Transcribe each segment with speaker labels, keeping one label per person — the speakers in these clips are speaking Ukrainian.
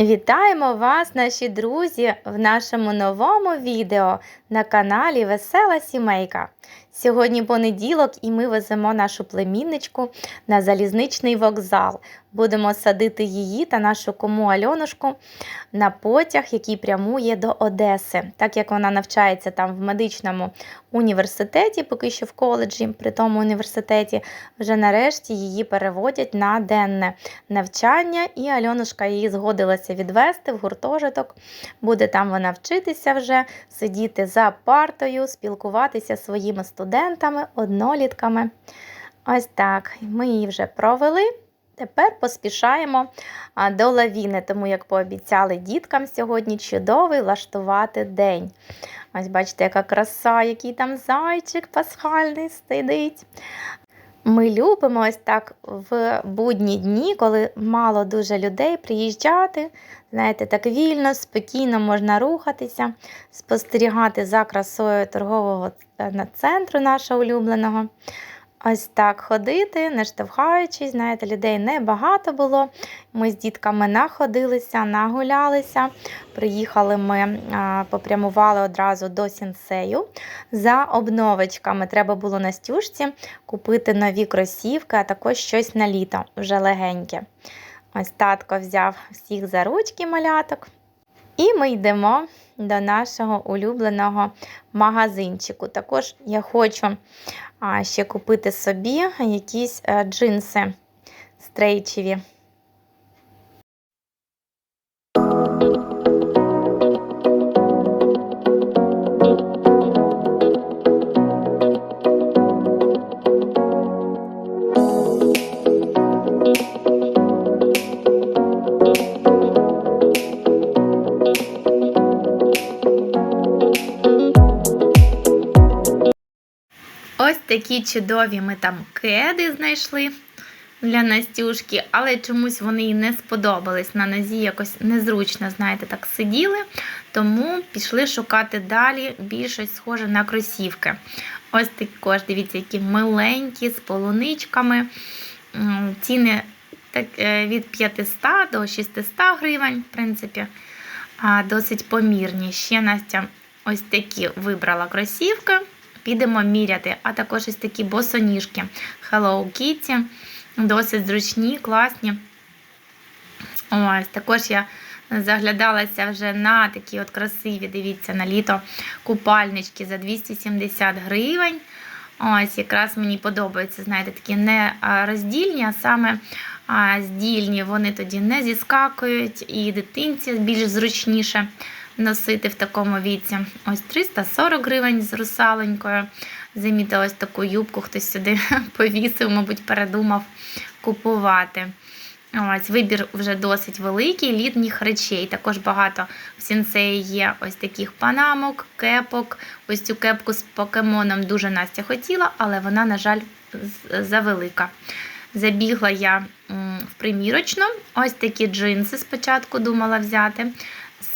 Speaker 1: Вітаємо вас, наші друзі, в нашому новому відео на каналі Весела Сімейка. Сьогодні понеділок, і ми веземо нашу племінничку на залізничний вокзал. Будемо садити її та нашу кому Альонушку на потяг, який прямує до Одеси. Так як вона навчається там в медичному університеті, поки що в коледжі, при тому університеті, вже нарешті її переводять на денне навчання, і Альонушка її згодилася відвести в гуртожиток. Буде там вона вчитися вже, сидіти за партою, спілкуватися зі своїми студентами, однолітками. Ось так. Ми її вже провели. Тепер поспішаємо до лавіни, тому як пообіцяли діткам сьогодні чудовий влаштувати день. Ось бачите, яка краса, який там зайчик пасхальний сидить. Ми любимо ось так в будні дні, коли мало дуже людей приїжджати. Знаєте, так вільно, спокійно можна рухатися, спостерігати за красою торгового е, центру нашого улюбленого. Ось так ходити, не штовхаючись, знаєте, людей небагато було. Ми з дітками находилися, нагулялися. Приїхали ми, попрямували одразу до сінсею. За обновочками треба було на стюжці купити нові кросівки, а також щось на літо, вже легеньке. Ось татко взяв всіх за ручки маляток. І ми йдемо до нашого улюбленого магазинчику. Також я хочу ще купити собі якісь е, джинси стрейчеві. Такі чудові ми там кеди знайшли для Настюшки, але чомусь вони їй не сподобались. На нозі якось незручно, знаєте, так сиділи. Тому пішли шукати далі більш схоже на кросівки. Ось також, дивіться, які миленькі, з полуничками. Ціни е, від 500 до 600 гривень, в принципі, досить помірні. Ще Настя ось такі вибрала кросівки підемо міряти. А також ось такі босоніжки Hello Kitty. Досить зручні, класні. Ось, Також я заглядалася вже на такі от красиві, дивіться, на літо купальнички за 270 гривень. Ось, якраз мені подобаються, знаєте, такі не роздільні, а саме здільні. Вони тоді не зіскакують, і дитинці більш зручніше носити в такому віці. Ось 340 гривень з русаленькою. Замітила ось таку юбку, хтось сюди повісив, мабуть, передумав купувати. Ось Вибір вже досить великий, літніх речей. Також багато в сінсеї є ось таких панамок, кепок. Ось цю кепку з покемоном дуже Настя хотіла, але вона, на жаль, завелика. Забігла я в примірочну. Ось такі джинси спочатку думала взяти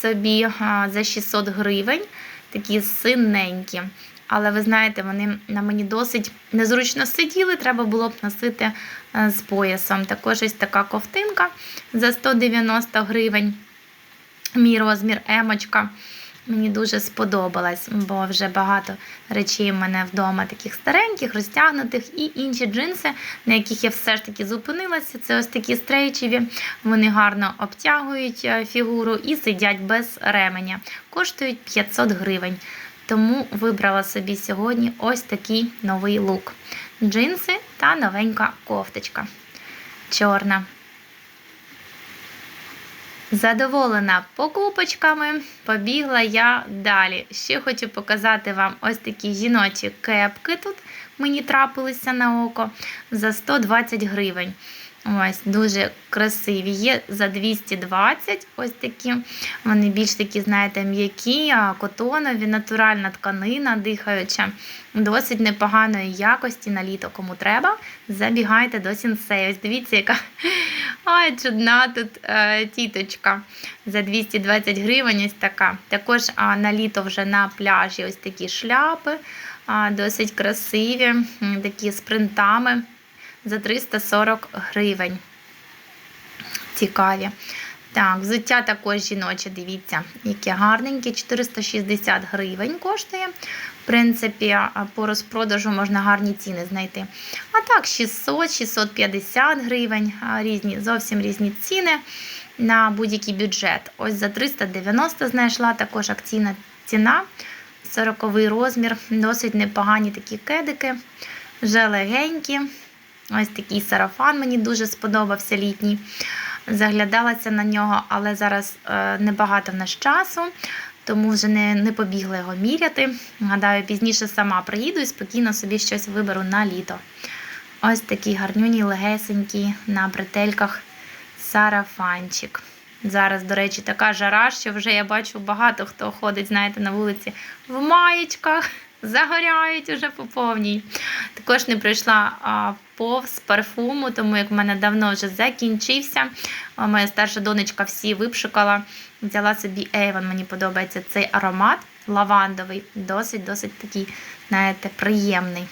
Speaker 1: собі за 600 гривень, такі синенькі. Але ви знаєте, вони на мені досить незручно сиділи, треба було б носити е, з поясом. Також ось така ковтинка за 190 гривень. Мій розмір емочка. Мені дуже сподобалась, бо вже багато речей в мене вдома, таких стареньких, розтягнутих, і інші джинси, на яких я все ж таки зупинилася. Це ось такі стрейчеві, вони гарно обтягують е, фігуру і сидять без ременя. Коштують 500 гривень. Тому вибрала собі сьогодні ось такий новий лук. Джинси та новенька кофточка. Чорна. Задоволена покупочками, побігла я далі. Ще хочу показати вам ось такі жіночі кепки тут мені трапилися на око за 120 гривень. Ось, Дуже красиві. Є за 220 ось такі. Вони більш такі, знаєте, м'які, котонові, натуральна тканина, дихаюча, досить непоганої якості на літо, кому треба. Забігайте до сінсей. Ось дивіться, яка ай, чудна тут е, тіточка. За 220 гривень ось така. Також а, на літо вже на пляжі ось такі шляпи, а, досить красиві, такі з принтами за 340 гривень. Цікаві. Так, взуття також жіноче, дивіться, яке гарненьке, 460 гривень коштує. В принципі, по розпродажу можна гарні ціни знайти. А так, 600, 650 гривень, різні, зовсім різні ціни на будь-який бюджет. Ось за 390 знайшла також акційна ціна, 40 розмір, досить непогані такі кедики, вже легенькі. Ось такий сарафан мені дуже сподобався літній. Заглядалася на нього, але зараз е, небагато в нас часу, тому вже не, не побігла його міряти. Гадаю, пізніше сама приїду і спокійно собі щось виберу на літо. Ось такий гарнюній, легесенький на бретельках сарафанчик. Зараз, до речі, така жара, що вже я бачу багато хто ходить, знаєте, на вулиці в маєчках, загоряють уже по повній. Також не прийшла а, повз парфуму, тому як в мене давно вже закінчився. А, Моя старша донечка всі випшукала. Взяла собі Avon, мені подобається цей аромат лавандовий, досить-досить такий, знаєте, приємний.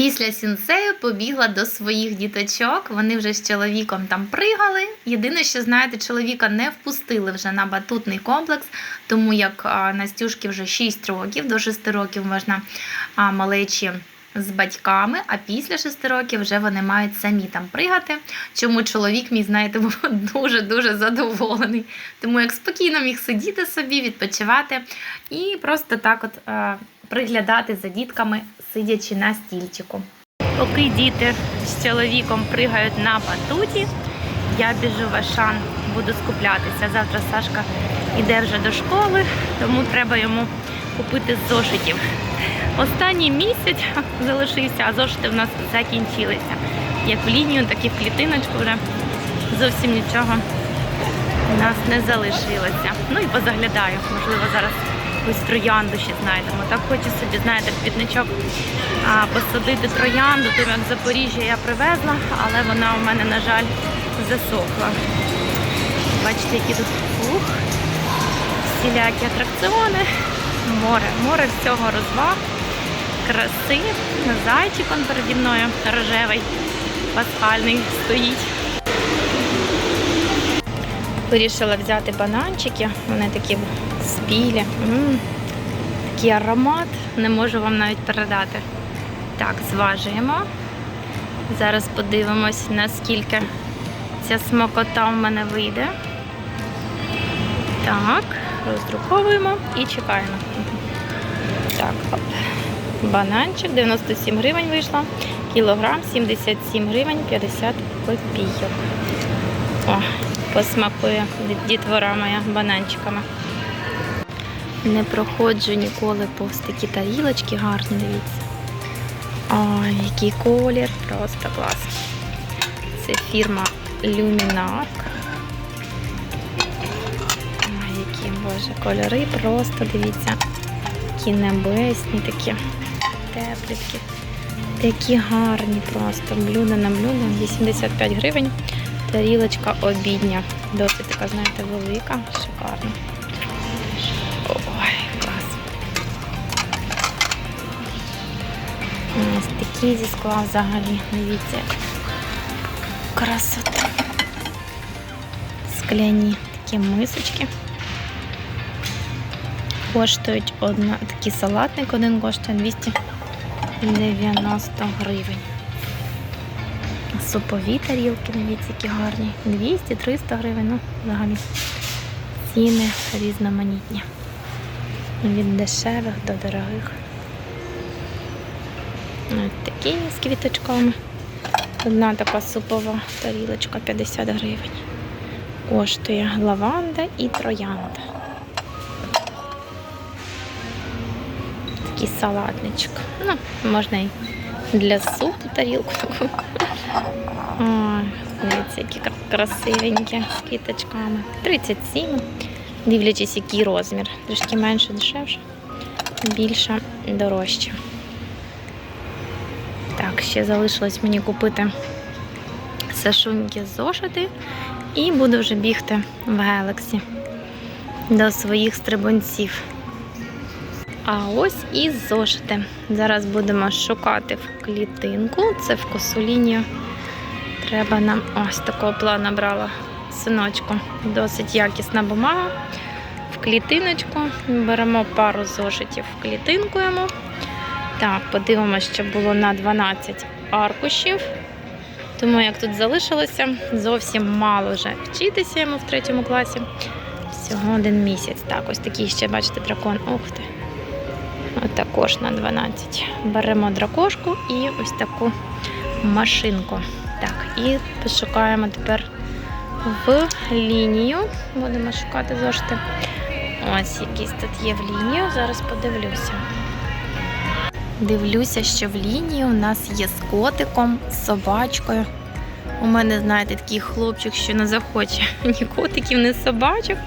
Speaker 1: Після сінсею побігла до своїх діточок. Вони вже з чоловіком там пригали. Єдине, що знаєте, чоловіка не впустили вже на батутний комплекс, тому як Настюшки вже 6 років, до 6 років можна малечі з батьками, а після 6 років вже вони мають самі там пригати. Чому чоловік мій, знаєте, був дуже-дуже задоволений. Тому як спокійно міг сидіти собі, відпочивати і просто так от приглядати за дітками, сидячи на стільчику. Поки діти з чоловіком пригають на батуті, я біжу в Ашан, буду скуплятися. Завтра Сашка йде вже до школи, тому треба йому купити зошитів. Останній місяць залишився, а зошити в нас закінчилися. Як в лінію, так і в клітиночку вже зовсім нічого у нас не залишилося. Ну і позаглядаю, можливо, зараз якусь троянду ще знайдемо. Так хочу собі, знаєте, в квітничок посадити троянду, тому з Запоріжжя я привезла, але вона у мене, на жаль, засохла. Бачите, які тут ух, всілякі атракціони, море, море всього розваг, краси. Зайчик он переді мною рожевий, пасхальний стоїть. Вирішила взяти бананчики, вони такі спілі. Такий аромат, не можу вам навіть передати. Так, зважуємо. Зараз подивимось, наскільки ця смакота в мене вийде. Так, роздруковуємо і чекаємо. Так, оп. Бананчик 97 гривень вийшло, кілограм 77 гривень 50 копійок. О, посмакує дітвора моя бананчиками. Не проходжу ніколи повз такі тарілочки гарні, дивіться. Ой, який колір, просто клас. Це фірма Luminark. Ой, які боже кольори, просто дивіться. Такі небесні, такі теплі, такі, такі гарні просто. Блюдо на блюдо, 85 гривень. Тарілочка обідня. Досить така, знаєте, велика, шикарна. Ось такі зі скла взагалі. Дивіться. Красота. Скляні такі мисочки. Коштують одна, такий салатник один коштує 290 гривень. Супові тарілки, дивіться, які гарні. 200-300 гривень, ну, взагалі. Ціни різноманітні. Від дешевих до дорогих. Ось такі з квіточками. Одна така супова тарілочка 50 гривень. Коштує лаванда і троянда. Такий салатничок. Ну, можна і для супу тарілку таку. Дивіться, які красивенькі з квіточками. 37. Дивлячись, який розмір. Трішки менше, дешевше, більше, дорожче. Так, ще залишилось мені купити сашуньки зошити і буду вже бігти в Galaxy до своїх стрибунців. А ось і зошити. Зараз будемо шукати в клітинку. Це в косу лінію. Треба нам ось такого плана брала синочку. Досить якісна бумага. В клітиночку. Беремо пару зошитів в клітинку йому. Так, подивимося, що було на 12 аркушів. Тому як тут залишилося, зовсім мало вже вчитися йому в третьому класі. Всього один місяць. Так, ось такий ще, бачите, дракон. Ух ти. От також на 12. Беремо дракошку і ось таку машинку. Так, і пошукаємо тепер в лінію. Будемо шукати зошити. Ось якийсь тут є в лінію. Зараз подивлюся. Дивлюся, що в лінії у нас є з котиком, з собачкою. У мене, знаєте, такий хлопчик, що не захоче ні котиків, ні собачок.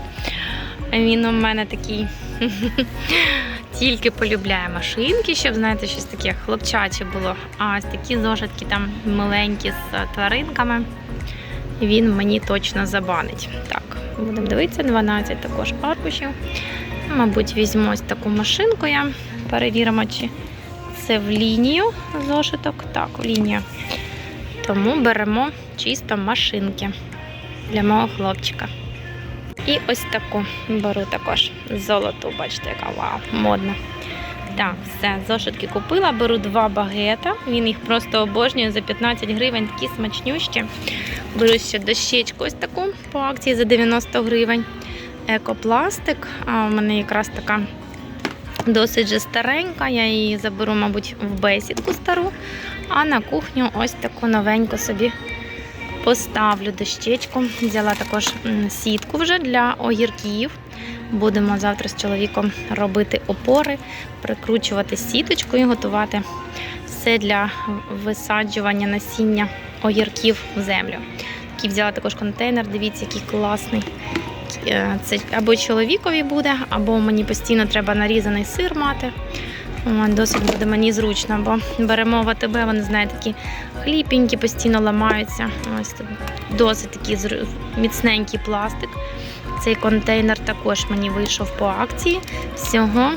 Speaker 1: Він у мене такий тільки полюбляє машинки, щоб, знаєте, щось таке хлопчаче було. А ось такі зошитки там миленькі з тваринками. Він мені точно забанить. Так, будемо дивитися, 12 також аркушів. Мабуть, візьму ось таку машинку я. Перевіримо, чи це в лінію зошиток. Так, в лінію. Тому беремо чисто машинки для мого хлопчика. І ось таку беру також золоту, бачите, яка вау, модна. Так, все, зошитки купила, беру два багета. Він їх просто обожнює за 15 гривень, такі смачнющі. Беру ще дощечку ось таку по акції за 90 гривень. Екопластик. А у мене якраз така досить же старенька. Я її заберу, мабуть, в бесідку стару. А на кухню ось таку новеньку собі поставлю дощечку. Взяла також сітку вже для огірків. Будемо завтра з чоловіком робити опори, прикручувати сіточку і готувати все для висаджування насіння огірків в землю. Такий взяла також контейнер. Дивіться, який класний. Е, Це або чоловікові буде, або мені постійно треба нарізаний сир мати. Досить буде мені зручно, бо беремо в вони знаєте, такі хліпенькі, постійно ламаються. Ось тут досить такий міцненький пластик. Цей контейнер також мені вийшов по акції. Всього,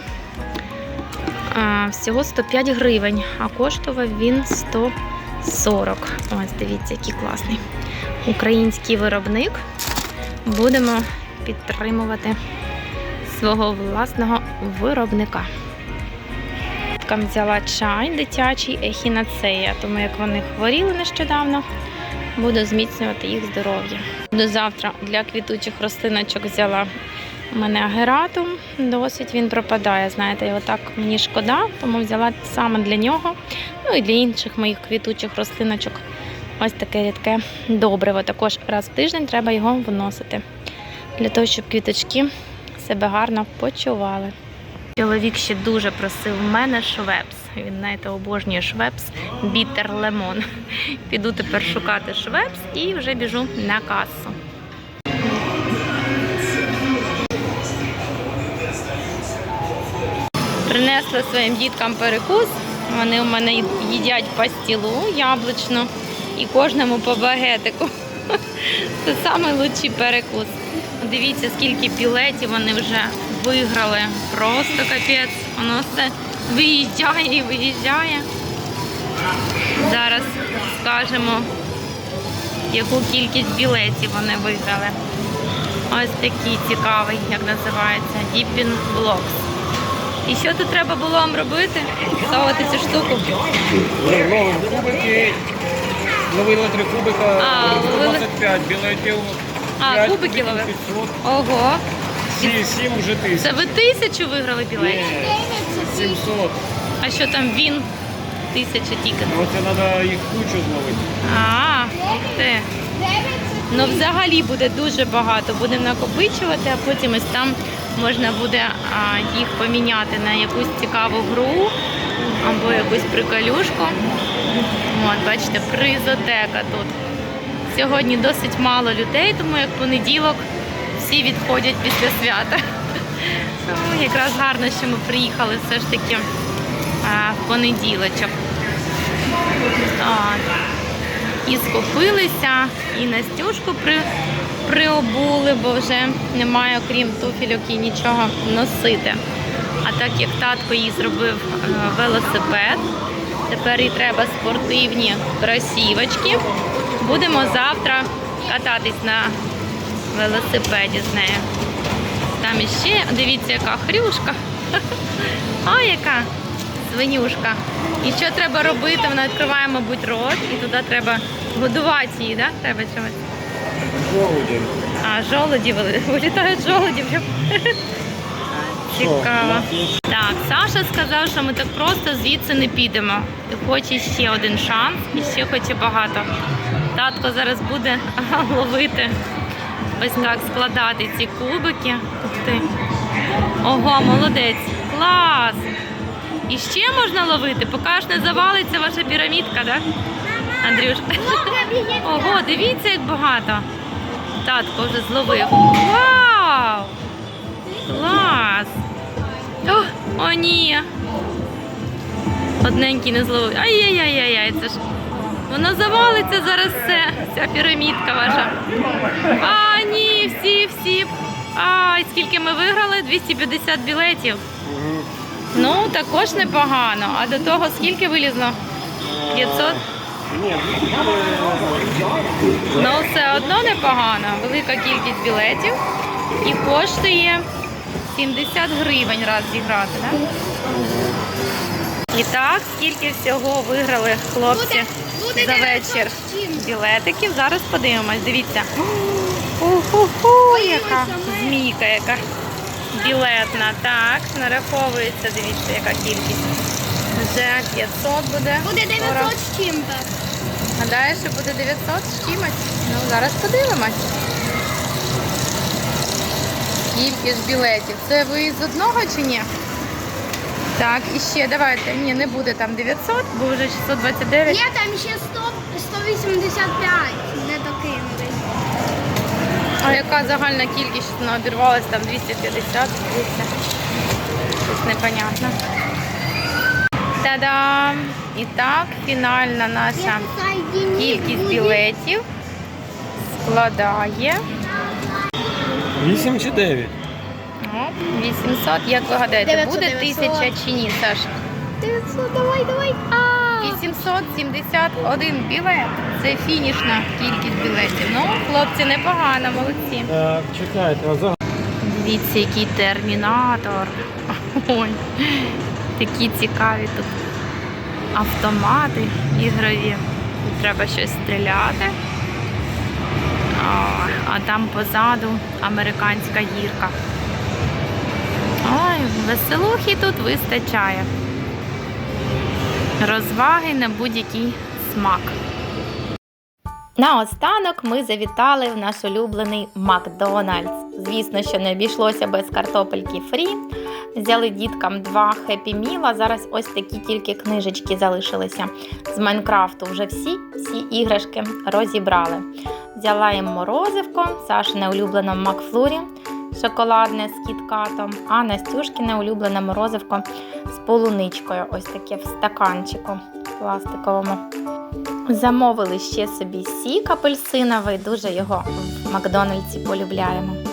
Speaker 1: всього 105 гривень, а коштував він 140. Ось дивіться, який класний. Український виробник. Будемо підтримувати свого власного виробника. Взяла чай дитячий ехінацея, тому як вони хворіли нещодавно, буду зміцнювати їх здоров'я. До завтра для квітучих рослиночок взяла мене агератум. Досить він пропадає. Знаєте, його так мені шкода, тому взяла саме для нього. Ну і для інших моїх квітучих рослиночок. Ось таке рідке добриво. Також раз в тиждень треба його вносити для того, щоб квіточки себе гарно почували. Чоловік ще дуже просив в мене швепс. Він, знаєте, обожнює швепс, бітер лемон. Піду тепер шукати швепс і вже біжу на касу. Принесла своїм діткам перекус. Вони у мене їдять пастілу яблучну і кожному по багетику. Це найкращий перекус. Дивіться, скільки пілетів вони вже виграли. Просто капець. Воно все виїжджає і виїжджає. Зараз скажемо, яку кількість білетів вони виграли. Ось такий цікавий, як називається, Dipping Blocks. І що тут треба було вам робити? Ставити цю штуку.
Speaker 2: Кубики, ловили три кубика, 25, білетів.
Speaker 1: А,
Speaker 2: 5,
Speaker 1: кубики?
Speaker 2: 500,
Speaker 1: Ого.
Speaker 2: Сі, 7 вже тисяч.
Speaker 1: Це ви тисячу виграли білетів?
Speaker 2: Ні, 700.
Speaker 1: А що там він? Тисяча тільки.
Speaker 2: Ну це треба їх кучу зловити.
Speaker 1: А, ух ти. Ну, взагалі буде дуже багато. Будемо накопичувати, а потім ось там можна буде а, їх поміняти на якусь цікаву гру або якусь приколюшку. От, бачите, призотека тут. Сьогодні досить мало людей, тому як понеділок всі відходять після свята. Тому якраз гарно, що ми приїхали все ж таки в понеділочок. І скупилися, і Настюшку при, приобули, бо вже немає, окрім туфельок і нічого носити. А так як татко їй зробив е, велосипед, тепер їй треба спортивні кросівочки. Будемо завтра кататись на велосипеді з нею. Там іще, дивіться, яка хрюшка. А, яка свинюшка. І що треба робити? Вона відкриває, мабуть, рот, і туди треба годувати її, да? Треба чимось.
Speaker 2: Жолудень.
Speaker 1: А, жолоді вилітають жолоді. Цікаво. Так, Саша сказав, що ми так просто звідси не підемо. Хоче ще один шанс і ще хоче багато. Татко зараз буде ловити, ось так складати ці кубики. Ого, молодець. Клас! І ще можна ловити, поки аж не завалиться ваша пірамідка, так? Андрюш? Ого, дивіться, як багато. Татко вже зловив. Вау! Клас! О, о ні! Одненький не зловив. Ай-яй-яй-яй, це ж. Воно завалиться зараз все, ця пірамідка ваша. А, ні, всі, всі. Ай, скільки ми виграли? 250 білетів. Ну, також непогано. А до того скільки вилізло? 500?
Speaker 2: Ні,
Speaker 1: Ну, все одно непогано. Велика кількість білетів і коштує 70 гривень раз зіграти, так? І так, скільки всього виграли хлопці за вечір білетиків. Зараз подивимось. Дивіться. Уху, яка змійка, яка білетна. Так, нараховується, дивіться, яка кількість. Вже 500 буде.
Speaker 3: Буде 900 з чим-то.
Speaker 1: Гадаєш, що буде 900 з чимось? Ну, зараз подивимось. Ж білетів? Це ви з одного чи ні? Так, і ще давайте. Ні, не буде там 900, бо вже 629.
Speaker 3: Є там ще 100, 185 не докинули.
Speaker 1: А яка загальна кількість, що вона обірвалась там 250, здається. Щось непонятно. Та-дам! І так, фінальна наша кількість білетів складає.
Speaker 2: 8 чи 9?
Speaker 1: О, 800, як ви гадаєте,
Speaker 3: 900,
Speaker 1: буде
Speaker 3: 900.
Speaker 1: тисяча чи ні, Саш?
Speaker 3: 900, давай, давай. А,
Speaker 1: 871 білет. Це фінішна кількість білетів. Ну, хлопці, непогано, молодці.
Speaker 2: Так, чекайте, а зараз.
Speaker 1: Дивіться, який термінатор. Ой, такі цікаві тут автомати ігрові. Треба щось стріляти. А там позаду американська гірка. Ой, веселухи тут вистачає. Розваги на будь-який смак. Наостанок ми завітали в наш улюблений Макдональдс. Звісно, що не обійшлося без картопельки фрі. Взяли діткам два хеппі міла. Зараз ось такі тільки книжечки залишилися з Майнкрафту. Вже всі всі іграшки розібрали. Взяла їм морозивко, Сашине улюблене Макфлурі, шоколадне з кіткатом, а Настюшкіне улюблене морозивко з полуничкою. Ось таке в стаканчику пластиковому. Замовили ще собі сік апельсиновий, дуже його в Макдональдсі полюбляємо.